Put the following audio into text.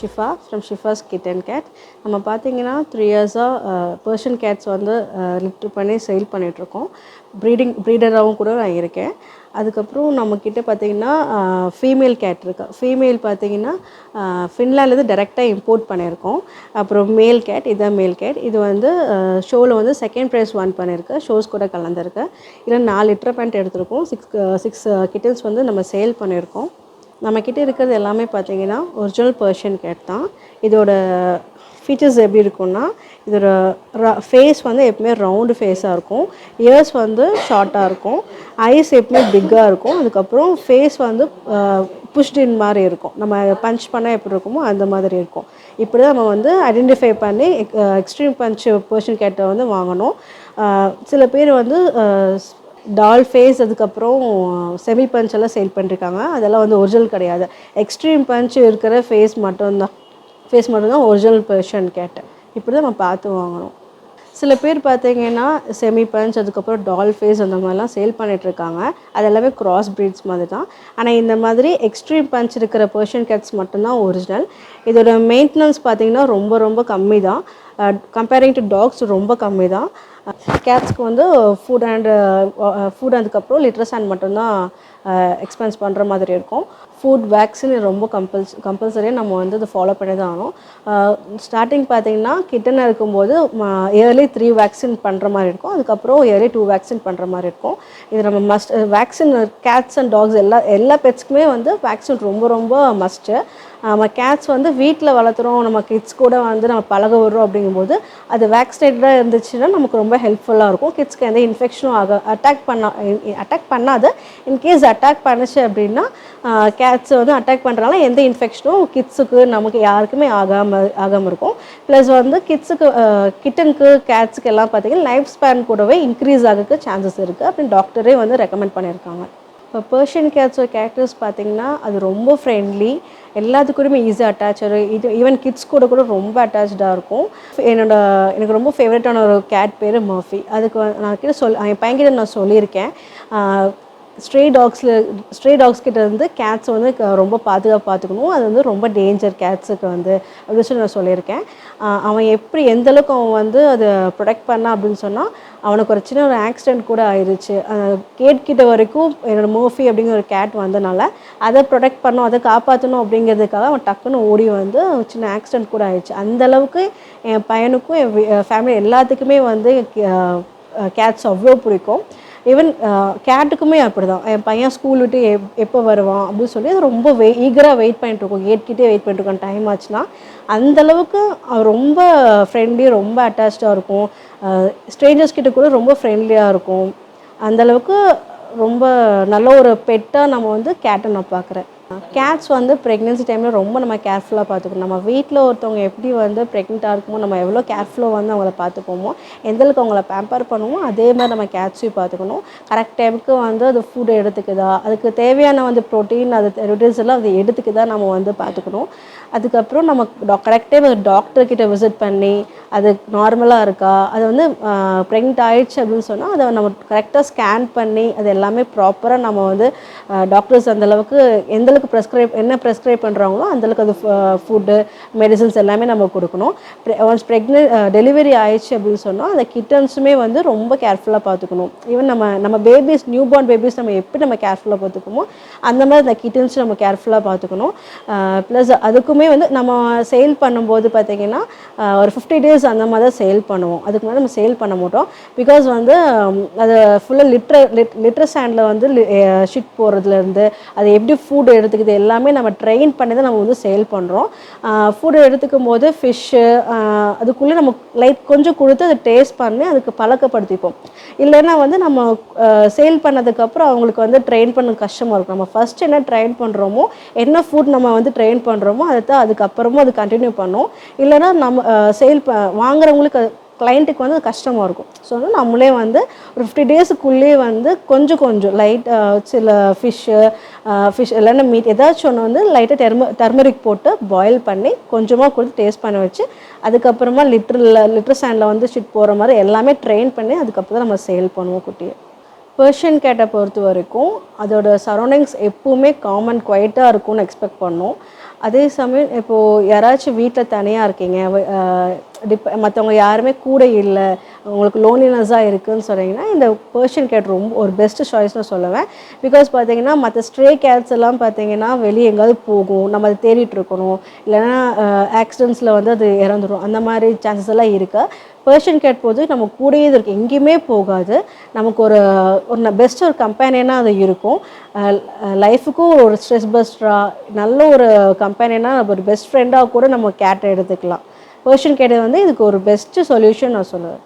Shifa from Shifa's kit and cat நம்ம பார்த்தீங்கன்னா three இயர்ஸாக பர்ஷன் கேட்ஸ் வந்து லிஃப்ட் பண்ணி சேல் பண்ணிகிட்ருக்கோம் ப்ரீடிங் ப்ரீடராகவும் கூட நான் இருக்கேன். அதுக்கப்புறம் நம்மக்கிட்ட பார்த்தீங்கன்னா ஃபீமேல் கேட் இருக்கு. ஃபீமேல் பார்த்தீங்கன்னா ஃபின்லாண்ட்லேருந்து டேரெக்டாக இம்போர்ட் பண்ணியிருக்கோம். அப்புறம் மேல் கேட் இதுதான் மேல் கேட் இது வந்து ஷோவில் வந்து செகண்ட் ப்ரைஸ் ஒன் பண்ணியிருக்கு. ஷோஸ் கூட கலந்துருக்கு. இதில் நாலு லிட்டர் பேண்ட் எடுத்திருக்கோம். சிக்ஸ் சிக்ஸ் கிட்டன்ஸ் வந்து நம்ம சேல் பண்ணியிருக்கோம். நம்மக்கிட்ட இருக்கிறது எல்லாமே பார்த்தீங்கன்னா ஒரிஜினல் பர்ஷியன் கேட் தான். இதோட ஃபீச்சர்ஸ் எப்படி இருக்கும்னா இதோட ஃபேஸ் வந்து எப்பவுமே ரவுண்டு ஃபேஸாக இருக்கும். இயர்ஸ் வந்து ஷார்ட்டாக இருக்கும். ஐஸ் எப்பவுமே பிக்காக இருக்கும். அதுக்கப்புறம் ஃபேஸ் வந்து புஷ்டின் மாதிரி இருக்கும். நம்ம பஞ்ச் பண்ணால் எப்படி இருக்குமோ அந்த மாதிரி இருக்கும். இப்படி தான் நம்ம வந்து ஐடென்டிஃபை பண்ணி எக்ஸ்ட்ரீம் பஞ்ச் பர்ஷன் கேட்டை வந்து வாங்கணும். சில பேர் வந்து டால் ஃபேஸ் அதுக்கப்புறம் செமி பஞ்ச் எல்லாம் சேல் பண்ணிருக்காங்க. அதெல்லாம் வந்து ஒரிஜினல் கிடையாது. எக்ஸ்ட்ரீம் பஞ்ச் இருக்கிற ஃபேஸ் மட்டும்தான். ஃபேஸ் மட்டும்தான் ஒரிஜினல் பெர்ஷன் கேட்டேன். இப்படி தான் நம்ம பார்த்து வாங்கணும். சில பேர் பார்த்தீங்கன்னா செமி பஞ்ச் அதுக்கப்புறம் டால் ஃபேஸ் அந்த மாதிரிலாம் சேல் பண்ணிகிட்ருக்காங்க அது எல்லாமே கிராஸ் ப்ரீட்ஸ் மாதிரி தான் ஆனால் இந்த மாதிரி எக்ஸ்ட்ரீம் பஞ்ச் இருக்கிற பர்ஷியன் கேட்ஸ் மட்டும்தான் ஒரிஜினல் இதோட மெயின்டெனன்ஸ் பார்த்திங்கன்னா ரொம்ப ரொம்ப கம்மி தான் கம்பேரிங் டு டாக்ஸ் ரொம்ப கம்மி தான் கேட்ஸ்க்கு uh, வந்து ஃபுட் அண்டு ஃபுட் அதுக்கப்புறம் லிட்ரஸ் அண்ட் மட்டும்தான் uh, எக்ஸ்பென்ஸ் பண்ணுற மாதிரி இருக்கும். ஃபுட் வேக்சின் ரொம்ப கம்பல்ஸ் கம்பல்சரியாக நம்ம வந்து இதை ஃபாலோ பண்ணி தான் ஆகணும். Uh, ஸ்டார்டிங் பார்த்தீங்கன்னா கிட்டன இருக்கும்போது இயர்லி த்ரீ வேக்சின் பண்ணுற மாதிரி இருக்கும். அதுக்கப்புறம் இயர்லி டூ வேக்சின் பண்ணுற மாதிரி இருக்கும். இது நம்ம must vaccine cats and dogs எல்லா எல்லா பெட்ஸ்க்குமே வந்து வேக்சின் ரொம்ப ரொம்ப மஸ்ட்டு நம்ம கேட்ஸ் வந்து வீட்டில் வளர்த்துறோம். நம்ம கிட்ஸ் கூட வந்து நம்ம பழக விடுறோம் அப்படிங்கும்போது அது வேக்சினேட்டடாக இருந்துச்சுன்னா நமக்கு ரொம்ப ஹெல்ப்ஃபுல்லாக இருக்கும். கிட்ஸ்க்கு எந்த இன்ஃபெக்ஷனும் ஆக அட்டாக் பண்ணா அட்டாக் பண்ணாது. இன்கேஸ் அட்டாக் பண்ணுச்சு அப்படின்னா கேட்ஸ் வந்து அட்டாக் பண்ணுறனால எந்த இன்ஃபெக்ஷனும் கிட்ஸுக்கு நமக்கு யாருக்குமே ஆகாமல் ஆகாமல் இருக்கும். ப்ளஸ் வந்து கிட்ஸுக்கு கிட்டனுக்கு கேட்ஸுக்கு எல்லாம் பார்த்தீங்கன்னா லைஃப் ஸ்பேன் கூடவே இன்க்ரீஸ் ஆகிறதுக்கு சான்சஸ் இருக்குது அப்படின்னு டாக்டரே வந்து ரெக்கமெண்ட் பண்ணியிருக்காங்க. இப்போ பர்ஷியன் கேட்ஸோட கேரக்டர்ஸ் பார்த்தீங்கன்னா அது ரொம்ப ஃப்ரெண்ட்லி எல்லாத்துக்கூடயுமே ஈஸியாக அட்டாச் இது ஈவன் கிட்ஸ் கூட கூட ரொம்ப அட்டாச்சாக இருக்கும். என்னோட எனக்கு ரொம்ப ஃபேவரட்டான ஒரு கேட் பேர் மஃபி அதுக்கு நான் கிட்ட சொல் என் பையன்கிட்ட நான் சொல்லியிருக்கேன். ஸ்ட்ரே டாக்ஸில் ஸ்ட்ரே டாக்ஸ் கிட்ட இருந்து கேட்ஸ் வந்து ரொம்ப பாதுகாப்பு பார்த்துக்கணும் அது வந்து ரொம்ப டேஞ்சர் கேட்ஸுக்கு வந்து அப்படின்னு சொல்லி நான் சொல்லியிருக்கேன். அவன் எப்படி எந்த அளவுக்கு அவன் வந்து அதை ப்ரொடெக்ட் பண்ணான் அப்படின்னு சொன்னால் அவனுக்கு ஒரு சின்ன ஒரு ஆக்சிடென்ட் கூட ஆயிடுச்சு கேட் கிட்ட வரைக்கும் என்னோடய மோஃபி அப்படிங்கிற ஒரு கேட் வந்தனால அதை ப்ரொடெக்ட் பண்ணோம் அதை காப்பாற்றணும் அப்படிங்கிறதுக்காக அவன் டக்குன்னு ஓடி வந்து சின்ன ஆக்சிடென்ட் கூட ஆயிடுச்சு அந்தளவுக்கு என் பையனுக்கும் என் ஃபேமிலி எல்லாத்துக்குமே வந்து கேட்ஸ் அவ்வளோ பிடிக்கும். ஈவன் கேட்டுக்குமே uh, அப்படி தான் என் பையன் ஸ்கூல் விட்டு எப் எப்போ வருவான் அப்படின்னு சொல்லி அது ரொம்ப வெய் ஈகராக வெயிட் பண்ணிட்டுருக்கோம் கேட்கிட்டே வெயிட் பண்ணிட்டுருக்கோம் டைம் ஆச்சுன்னா அந்தளவுக்கு அவன் ரொம்ப ஃப்ரெண்ட்லி ரொம்ப அட்டாச்சாக இருக்கும். ஸ்ட்ரேஞ்சர்ஸ் கிட்ட கூட ரொம்ப ஃப்ரெண்ட்லியாக இருக்கும். அந்தளவுக்கு ரொம்ப நல்ல ஒரு பெட்டாக நம்ம வந்து கேட்டை நான் பார்க்குறேன். கேட்ஸ் வந்து ப்ரெக்னென்சி டைமில் ரொம்ப நம்ம கேர்ஃபுல்லாக பார்த்துக்கணும். நம்ம வீட்டில் ஒருத்தவங்க எப்படி வந்து ப்ரெக்னெண்ட்டாக இருக்குமோ நம்ம எவ்வளோ கேர்ஃபுல்லாக வந்து அவங்கள பார்த்துப்போமோ எந்தளவுக்கு அவங்கள பேம்பர் பண்ணுவோம் அதே மாதிரி நம்ம கேட்ஸையும் பார்த்துக்கணும். கரெக்ட் டைமுக்கு வந்து அது ஃபுட் எடுத்துக்குதா அதுக்கு தேவையான வந்து ப்ரோட்டீன் அது நியூட்ரியன்ஸ் எல்லாம் அது எடுத்துக்குதா நம்ம வந்து பார்த்துக்கணும். அதுக்கப்புறம் நம்ம கரெக்ட் டைம் டாக்டர் கிட்ட விசிட் பண்ணி அது நார்மலாக இருக்கா அது வந்து ப்ரெக்னென்ட் ஆயிடுச்சு அப்படின்னு சொன்னால் அதை நம்ம கரெக்டாக ஸ்கேன் பண்ணி அது எல்லாமே ப்ராப்பராக நம்ம வந்து டாக்டர்ஸ் அந்தளவுக்கு எந்தளவுக்கு அளவுக்கு ப்ரெஸ்கிரைப் என்ன ப்ரெஸ்கிரைப் பண்ணுறாங்களோ அந்தளவுக்கு அது ஃபுட்டு மெடிசன்ஸ் எல்லாமே நம்ம கொடுக்கணும். ஒன்ஸ் ப்ரெக்னென்ட் டெலிவரி ஆயிடுச்சு அப்படின்னு சொன்னால் அந்த கிட்டன்ஸுமே வந்து ரொம்ப கேர்ஃபுல்லாக பார்த்துக்கணும். ஈவன் நம்ம நம்ம பேபிஸ் நியூ பார்ன் பேபிஸ் நம்ம எப்படி நம்ம கேர்ஃபுல்லாக பார்த்துக்குமோ அந்த மாதிரி அந்த கிட்டன்ஸ் நம்ம கேர்ஃபுல்லாக பார்த்துக்கணும். ப்ளஸ் அதுக்குமே வந்து நம்ம சேல் பண்ணும்போது பார்த்தீங்கன்னா ஒரு ஃபிஃப்டி டேஸ் அந்த மாதிரி தான் சேல் பண்ணுவோம். அதுக்கு மேலே நம்ம சேல் பண்ண மாட்டோம். பிகாஸ் வந்து அது ஃபுல்லாக லிட்ர லிட் லிட்ரஸ் வந்து ஷிட் போடுறதுலேருந்து அது எப்படி ஃபுட் எடுத்து எடுத்துக்குது எல்லாமே நம்ம ட்ரெயின் பண்ணி தான் நம்ம வந்து சேல் பண்ணுறோம் ஃபுட் எடுத்துக்கும் போது ஃபிஷ்ஷு அதுக்குள்ளே நம்ம லைட் கொஞ்சம் கொடுத்து அதை டேஸ்ட் பண்ணி அதுக்கு பழக்கப்படுத்திப்போம். இல்லைன்னா வந்து நம்ம சேல் பண்ணதுக்கப்புறம் அவங்களுக்கு வந்து ட்ரெயின் பண்ண கஷ்டமாக இருக்கும். நம்ம ஃபஸ்ட் என்ன ட்ரெயின் பண்ணுறோமோ என்ன ஃபுட் நம்ம வந்து ட்ரெயின் பண்ணுறோமோ அதை தான் அதுக்கப்புறமும் அது கண்டினியூ பண்ணோம். இல்லைன்னா நம்ம சேல் ப வாங்குறவங்களுக்கு கிளைண்ட்டுக்கு வந்து கஷ்டமாக இருக்கும். ஸோ வந்து நம்மளே வந்து ஒரு ஃபிஃப்டி டேஸுக்குள்ளேயே வந்து கொஞ்சம் கொஞ்சம் லைட் சில ஃபிஷ்ஷு ஃபிஷ் இல்லைன்னா மீட் ஏதாச்சும் ஒன்று வந்து லைட்டாக டெர்ம டர்மரிக் போட்டு பாயில் பண்ணி கொஞ்சமாக கொடுத்து டேஸ்ட் பண்ண வச்சு அதுக்கப்புறமா லிட்டரில் லிட்டர் ஸ்டாண்டில் வந்து ஷிட் போகிற மாதிரி எல்லாமே ட்ரெயின் பண்ணி அதுக்கப்புறம் தான் நம்ம சேல் பண்ணுவோம் குட்டியை. பர்ஷியன் கேட்டை பொறுத்த வரைக்கும் அதோட சரௌண்டிங்ஸ் எப்போவுமே காமன் குவைட்டாக இருக்கும்னு எக்ஸ்பெக்ட் பண்ணோம். அதே சமயம் இப்போது யாராச்சும் வீட்டில் தனியாக இருக்கீங்க டிப் மற்றவங்க யாருமே கூட இல்லை. உங்களுக்கு லோன்லினஸாக இருக்குன்னு சொன்னீங்கன்னா இந்த பர்ஷியன் கேட் ரொம்ப ஒரு பெஸ்ட் சாய்ஸ்னு சொல்லுவேன். பிகாஸ் பார்த்தீங்கன்னா மற்ற ஸ்ட்ரே கேட்ஸ் எல்லாம் பார்த்தீங்கன்னா வெளியே எங்கேயாவது போகும். நம்ம அதை தேடிட்டு இருக்கணும். இல்லைன்னா ஆக்சிடென்ட்ஸில் வந்து அது இறந்துடும் அந்த மாதிரி சான்சஸ் எல்லாம் இருக்குது பர்ஷியன் கேட் போது நம்ம கூடயே இது இருக்கு எங்கேயுமே போகாது. நமக்கு ஒரு ஒரு பெஸ்ட் ஒரு கம்பேனியனாக அது இருக்கும். லைஃபுக்கும் ஒரு ஸ்ட்ரெஸ் பஸ்டராக நல்ல ஒரு கம்பேனியனாக ஒரு பெஸ்ட் ஃப்ரெண்டாக கூட நம்ம கேட்டை எடுத்துக்கலாம். பர்ஷியன் கேட்டது வந்து இதுக்கு ஒரு பெஸ்ட்டு சொல்யூஷன் நான் சொல்லுவேன்.